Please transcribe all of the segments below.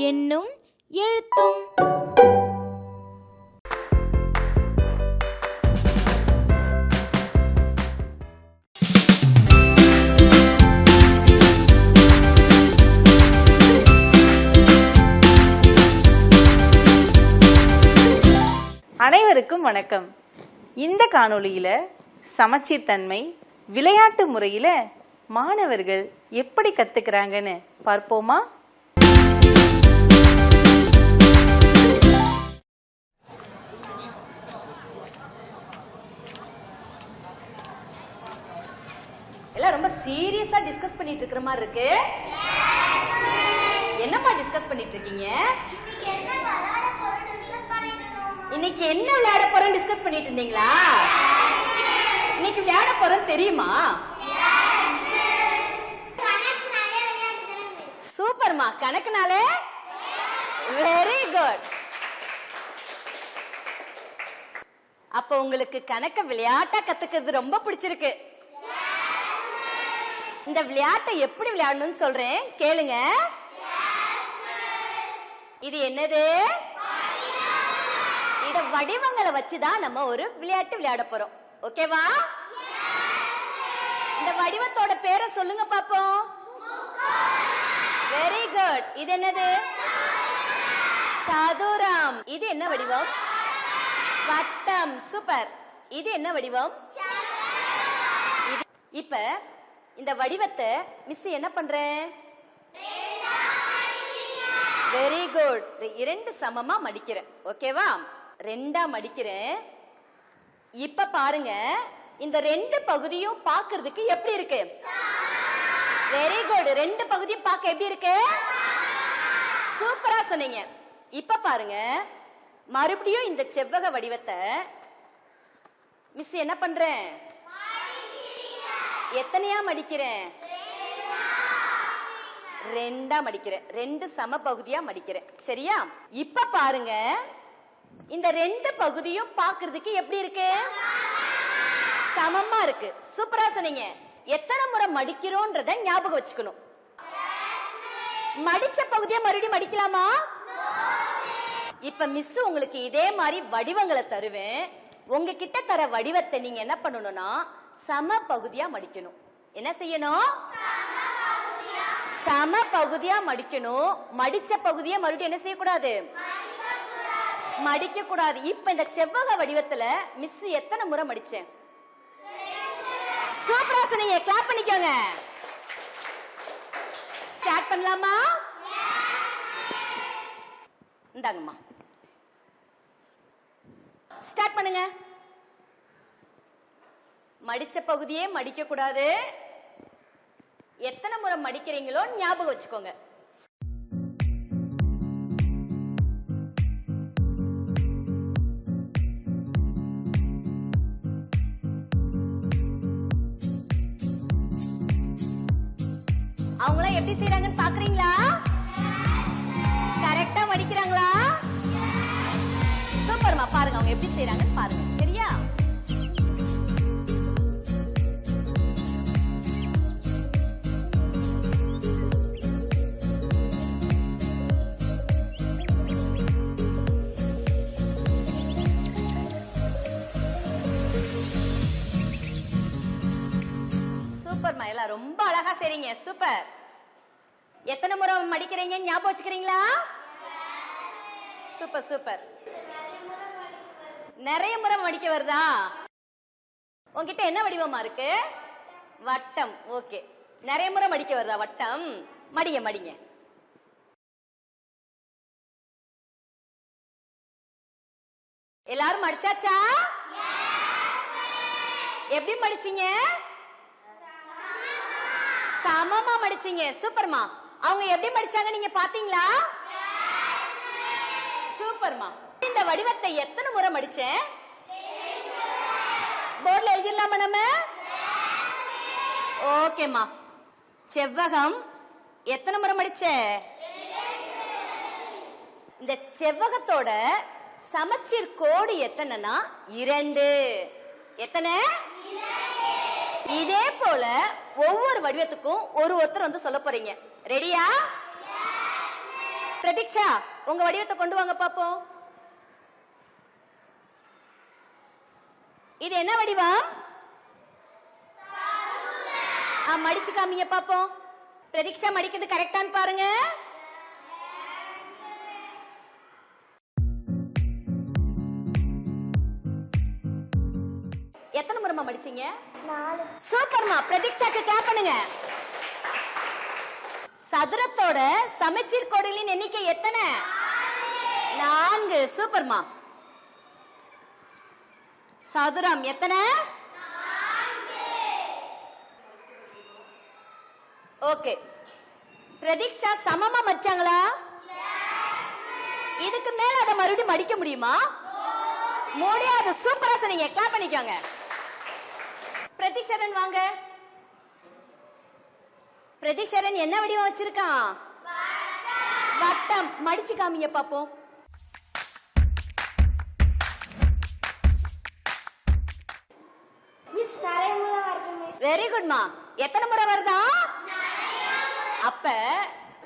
என்னும் எழுத்தும். அனைவருக்கும் வணக்கம். இந்த காணொளியில சமச்சீர்தன்மை விளையாட்டு முறையில மாணவர்கள் எப்படி கத்துக்கிறாங்கன்னு பார்ப்போமா? எல்லாம் ரொம்ப சீரியஸா டிஸ்கஸ் பண்ணிட்டு இருக்கிற மாதிரி இருக்கு? என்னம்மா டிஸ்கஸ் பண்ணிட்டு இருக்கீங்க? இன்னைக்கு என்ன விளையாட போறோம் டிஸ்கஸ் பண்ணிட்டு இருந்தீங்களா? இன்னைக்கு விளையாட போறோம் தெரியுமா? சூப்பர்மா. கணக்குனாலே வெரி குட் அப்ப உங்களுக்கு கணக்க விளையாட்டா கத்துக்கிறது ரொம்ப பிடிச்சிருக்கு. இந்த விளையாட்டை எப்படி விளையாடணும்னு சொல்றேன். கேளுங்க. இது என்னது? இத வடிவங்களை வச்சுதான் நம்ம ஒரு விளையாட்டு விளையாட போறோம். ஓகேவா இந்த வடிவத்தோட பேரை சொல்லுங்க பாப்போம். வெரி குட் இது என்னது? சதுரம். இது என்ன வடிவம்? வட்டம். சூப்பர் இது என்ன வடிவம்? இப்ப இந்த வடிவத்தை மிஸ் என்ன பண்றேன் வெரி குட் இரண்டு சமமா மடிக்கிறேன். ஓகேவா ரெண்டாக மடிக்கிறேன். இப்ப பாருங்க இந்த ரெண்டு பகுதியும் பார்க்கறதுக்கு எப்படி இருக்கு? வெரி குட் ரெண்டு பகுதியும் பார்க்க எப்படி இருக்கு? சூப்பரா சொன்னீங்க. இப்ப பாருங்க மறுபடியும் இந்த செவ்வக வடிவத்தை மிஸ் என்ன பண்றேன்? எத்தனையா மடிக்கிறேன்? ரெண்டா மடிக்கிறேன். ரெண்டு சம பகுதியா மடிக்கிறேன். சரியா? இப்ப பாருங்க இந்த ரெண்டு பகுதியும் பாக்குறதுக்கு எப்படி இருக்கு? சமமா இருக்கு. சூப்பரா சொன்னீங்க. எத்தனை முறை மடிக்கிறோன்றத ஞாபகம் வச்சுக்கணும். மடிச்ச பகுதியை மறுபடியும் மடிக்கலாமா? இப்ப மிஸ் உங்களுக்கு இதே மாதிரி வடிவங்களை தருவேன். உங்ககிட்ட தர வடிவத்தை நீங்க என்ன பண்ணணும்னா சம பகுதியா மடிக்கணும். என்ன செய்யணும்? சம பகுதியா மடிக்கணும். மடிச்ச பகுதியை மறுபடியும் என்ன செய்யக்கூடாது? மடிக்க கூடாது இப்ப இந்த செவ்வக வடிவத்துல மிஸ் எத்தனை முறை மடிச்சேன்? சூப்பரா சொன்னீங்க. கிளாப் பண்ணிக்கோங்க. ஸ்டார்ட் பண்ணலாமா? இந்தாங்கம்மா. ஸ்டார்ட் பண்ணுங்க. மடிச்ச பகுதியே மடிக்க கூடாது எத்தனை முறை மடிக்கிறீங்களோ ஞாபகம் வச்சுக்கோங்க. எப்படி செய்யறாங்கன்னு பாக்குறீங்களா? கரெக்டா மடிக்கிறாங்களா? சூப்பர்மா. பாருங்க அவங்க எப்படி செய்யறாங்கன்னு பாருங்க. சரியா? சூப்பர்மா. எல்லாம் ரொம்ப அழகா செய்றீங்க. சூப்பர். எத்தனை முறை மடிக்கிறீங்கன்னு ஞாபகம் வச்சுக்கிறீங்களா? சூப்பர் சூப்பர் நிறைய முறை மடிக்க வருதா? உங்ககிட்ட என்ன வடிவமா இருக்கு? வட்டம். ஓகே நிறைய முறை மடிக்க வருதா? வட்டம். மடிங்க மடிங்க. எல்லாரும் மடிச்சாச்சா? எப்படி மடிச்சீங்க? சமமா. மடிச்சீங்க. சூப்பர்மா அவங்க எப்படி படிச்சாங்க நீங்க பாத்தீங்களா? சூப்பர்மா. இந்த வடிவத்தை எத்தனை முறை மடிச்சேன்? போர்டில் எழுதிடலாமா நம்ம? ஓகேம்மா. செவ்வகம் எத்தனை முறை மடிச்ச? இந்த செவ்வகத்தோட சமச்சீர் கோடு எத்தனைனா இரண்டு. எத்தனை? இதே போல ஒவ்வொரு வடிவத்துக்கும் ஒரு ஒருத்தர் வந்து சொல்ல போறீங்க. ரெடியா பிரதீக்ஷா உங்க வடிவத்தை கொண்டு வாங்க பாப்போம். இது என்ன வடிவம்? ஆ, மடிச்சு காமிங்க பாப்போம். பிரதீக்ஷா மடிக்கிறது கரெக்டான்னு பாருங்க. எத்தனை முறைமா மடிச்சீங்க நாலு. சூப்பர்மா. பிரதீக்ஷாக்கு கிளாப் பண்ணுங்க. சதுரத்தோட சமச்சீர் கோடுகளின் எண்ணிக்கை எத்தனை? நான்கு. சூப்பர்மா. சதுரம் எத்தனை? ஓகே. பிரதீக்ஷா சமமா மடிச்சாங்களா இதுக்கு மேல அதை மறுபடியும் மடிக்க முடியுமா? முடியாது. சூப்பரா சொன்னீங்க. கிளாப் பண்ணிக்கோங்க. பிரதிஷரன் வாங்க. பிரதிஷரன் என்ன வடிவம் வச்சிருக்கான்? வட்டம். மடிச்சு காமிங்க பாப்போம். வெரி குட்மா எத்தனை முறை வருதா? அப்ப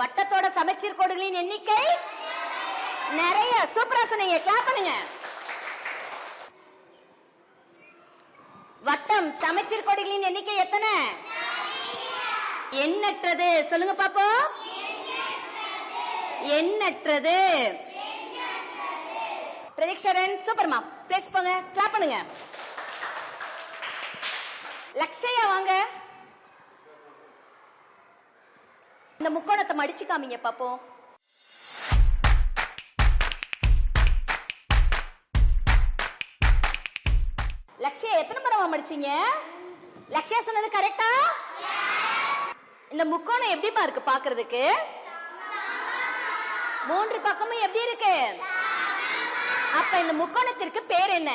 வட்டத்தோட சமச்சீர் கோடுகளின் எண்ணிக்கை நிறைய. சூப்பரா சொன்னீங்க. கிளாப் பண்ணுங்க. வட்டம் சமைச்சீர் கொடிகளின் எண்ணிக்கை எத்தனை? எண்ணற்றது. சொல்லுங்க பாப்போம் எண்ணற்றது. பிரதீக்ஷரன் சூப்பர்மா பிளேஸ் போங்க. கிளாப் பண்ணுங்க. லக்ஷயா வாங்க. இந்த முக்கோணத்தை மடிச்சு காமிங்க பாப்போம். லக்ஷயா எத்தனை முறைமா மடிச்சீங்க? லக்ஷயா சொன்னது கரெக்டா இந்த முக்கோணம் எப்படிமா இருக்கு பாக்குறதுக்கு மூன்று பக்கமும் எப்படி இருக்கு? அப்ப இந்த முக்கோணத்திற்கு பேர் என்ன?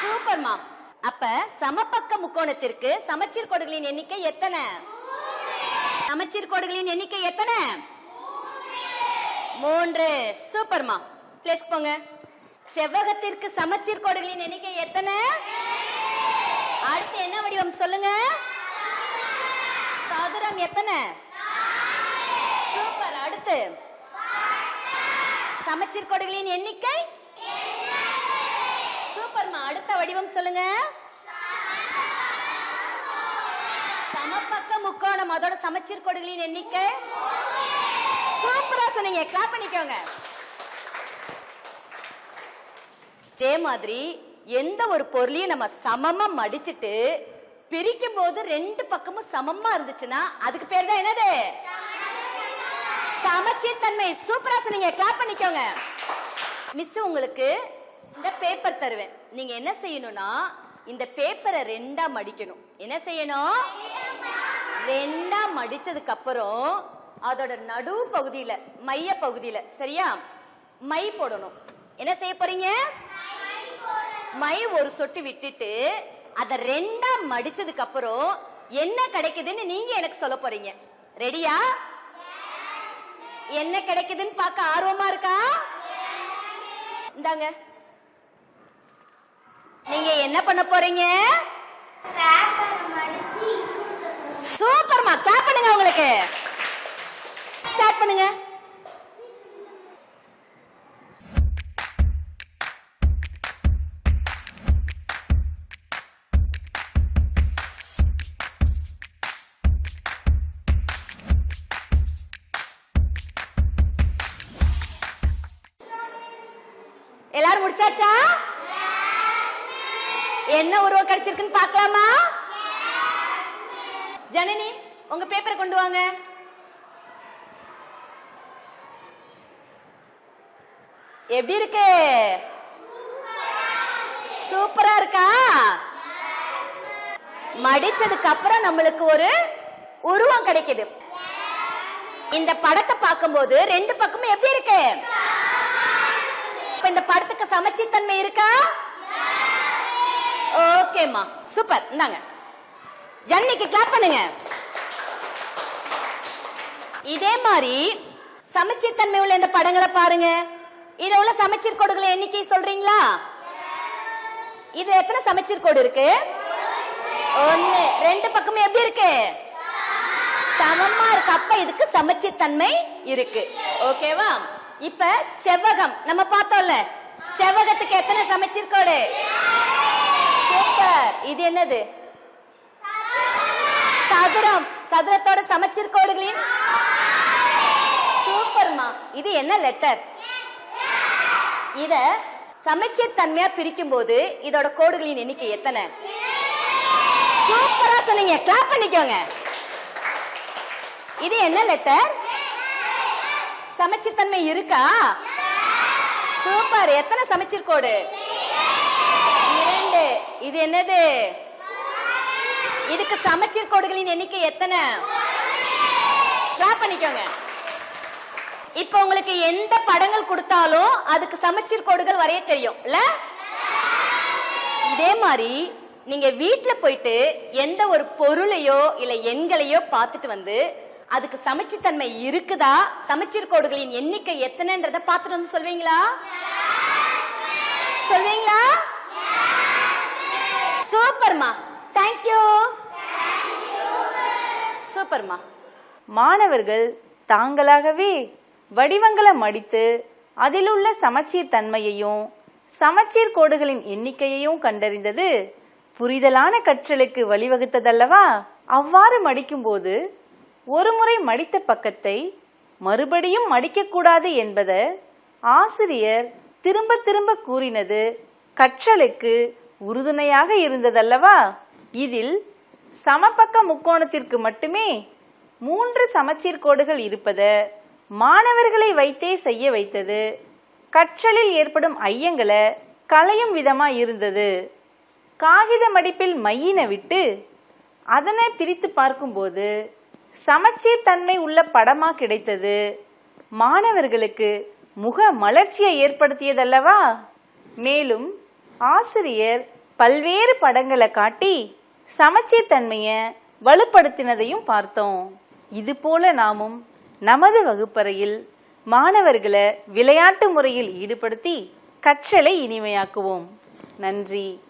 சூப்பர் மாம் அப்ப சமபக்க முக்கோணத்திற்கு சமச்சீர் கோடுகளின் எண்ணிக்கை எத்தனை? சமச்சீர் கோடுகளின் எண்ணிக்கை எத்தனை? மூன்று. சூப்பர் மாம் பிளேஸ் போங்க. செவ்வகத்திற்கு சமச்சீர் கோடுகளின் எண்ணிக்கை எத்தனை? அடுத்து என்ன வடிவம் சொல்லுங்க? சதுரம் எத்தனை? சூப்பர். அடுத்து. சமச்சீர் கோடுகளின் எண்ணிக்கை? சூப்பர்மா. அடுத்த வடிவம் சொல்லுங்க. சமபக்க முக்கோணம். அதோட சமச்சீர் கோடுகளின் எண்ணிக்கை? சூப்பரா சொன்னீங்க. கிளாப் பண்ணிக்கோங்க. இதே மாதிரி எந்த ஒரு பொருளையும் நம்ம சமமா மடிச்சிட்டு பிரிக்கும் போது ரெண்டு பக்கமும் சமமா இருந்துச்சுன்னா அதுக்கு பேர் தான் என்னது? சமச்சீர் தன்மை சூப்பரா சொன்னீங்க. கிளாப் பண்ணிக்கோங்க. மிஸ் உங்களுக்கு இந்த பேப்பர் தருவேன். நீங்க என்ன செய்யணும்னா இந்த பேப்பரை ரெண்டா மடிக்கணும். என்ன செய்யணும்? ரெண்டா மடிச்சதுக்கு அப்புறம் அதோட நடு பகுதியில மைய பகுதியில சரியா? மை போடணும். என்ன செய்ய போறீங்க? மை ஒரு சொட்டு விட்டுட்டு அத ரெண்டா மடிச்சதுக்கு அப்புறம் என்ன கிடைக்குதுன்னு நீங்க எனக்கு சொல்ல போறீங்க. ரெடியா என்ன கிடைக்குதுன்னு பார்க்க ஆர்வமா இருக்கா? இந்தாங்க. நீங்க என்ன பண்ண போறீங்க? சூப்பர்மா கிளாப் பண்ணுங்க உங்களுக்கு. ஸ்டார்ட் பண்ணுங்க. எல்லாரும் என்ன உருவம் கிடைச்சிருக்குன்னு பார்க்கலாமா? ஜனனி உங்க பேப்பரை கொண்டு வாங்க. எப்படி இருக்கு? சூப்பரா இருக்கா? மடிச்சதுக்கு அப்புறம் நம்மளுக்கு ஒரு உருவம் கிடைக்குது. இந்த படத்தை பார்க்கும்போது ரெண்டு பக்கமும் எப்படி இருக்கு? அப்ப இந்த படத்துக்கு சமச்சீர்தன்மை இருக்கா? ஓகேம்மா சூப்பர் இந்தாங்க. ஜன்னிக்கு கிளாப் பண்ணுங்க. இதே மாதிரி சமச்சீர் தன்மை உள்ள இந்த படங்களை பாருங்க. இதுல உள்ள சமச்சீர் கோடுகளை எண்ணிக்கை சொல்றீங்களா? இதுல எத்தனை சமச்சீர் கோடு இருக்கு? ஒண்ணு. ரெண்டு பக்கமும் எப்படி இருக்கு? சமமா இருக்கு. அப்ப இதுக்கு சமச்சீர் தன்மை இருக்கு. ஓகேவா இப்ப செவ்வகம். நம்ம பார்த்தோம்ல. செவ்வகத்துக்கு எத்தனை சமைச்சிருக்கோடு? சூப்பர். இது என்னது? சதுரம். சதுரத்தோட சமைச்சிருக்கோடுகளின்? சூப்பர்மா. இது என்ன லெட்டர் இத சமச்சீர் தன்மையா பிரிக்கும் போது இதோட கோடுகளின் எண்ணிக்கை எத்தனை? சூப்பரா சொன்னீங்க. கிளாப் பண்ணிக்கோங்க. இது என்ன லெட்டர் சமச்சீர் தன்மை இருக்கா? சூப்பர். எத்தனை சமைச்சிருக்கோடு கோடு? இரண்டு. இது என்னது? இதுக்கு சமச்சீர் கோடுகளின் எண்ணிக்கை எத்தனை? ஸ்டாப் பண்ணிக்கோங்க. இப்போ உங்களுக்கு எந்த படங்கள் கொடுத்தாலும் அதுக்கு சமச்சீர் கோடுகள் வரைய தெரியும். இல்ல? இதே மாதிரி நீங்க வீட்டுல போயிட்டு எந்த ஒரு பொருளையோ இல்ல எண்களையோ பார்த்துட்டு வந்து அதுக்கு சமச்சீர்தன்மை இருக்குதா? சமச்சீர் கோடுகளின் எண்ணிக்கை எத்தனைன்றத பார்த்துட்டு வந்து சொல்வீங்களா? சொல்வீங்களா? சூப்பர்மா. தேங்க்யூ சூப்பர்மா. மாணவர்கள் தாங்களாகவே வடிவங்களை மடித்து அதிலுள்ள சமச்சீர் தன்மையையும் சமச்சீர் கோடுகளின் எண்ணிக்கையையும் கண்டறிந்தது புரிதலான கற்றலுக்கு வழிவகுத்ததல்லவா? அவ்வாறு மடிக்கும்போது ஒருமுறை மடித்த பக்கத்தை மறுபடியும் மடிக்கக்கூடாது என்பதை ஆசிரியர் திரும்ப திரும்ப கூறினது கற்றலுக்கு உறுதுணையாக இருந்ததல்லவா? இதில் சமபக்க முக்கோணத்திற்கு மட்டுமே மூன்று சமச்சீர் கோடுகள் இருப்பத மாணவர்களை வைத்தே செய்ய வைத்தது. கற்றலில் ஏற்படும் ஐயங்களை களையும் விதமா இருந்தது. காகித மடிப்பில் மையினை விட்டு அதனை பிரித்து பார்க்கும்போது சமச்சீர் தன்மை உள்ள படமா கிடைத்தது. மாணவர்களுக்கு முக மலர்ச்சியை ஏற்படுத்தியதல்லவா? மேலும் ஆசிரியர் பல்வேறு படங்களை காட்டி சமச்சீர் தன்மையை வலுப்படுத்தினதையும் பார்த்தோம். இதுபோல நாமும் நமது வகுப்பறையில் மாணவர்களை விளையாட்டு முறையில் ஈடுபடுத்தி கற்றலை இனிமையாக்குவோம். நன்றி.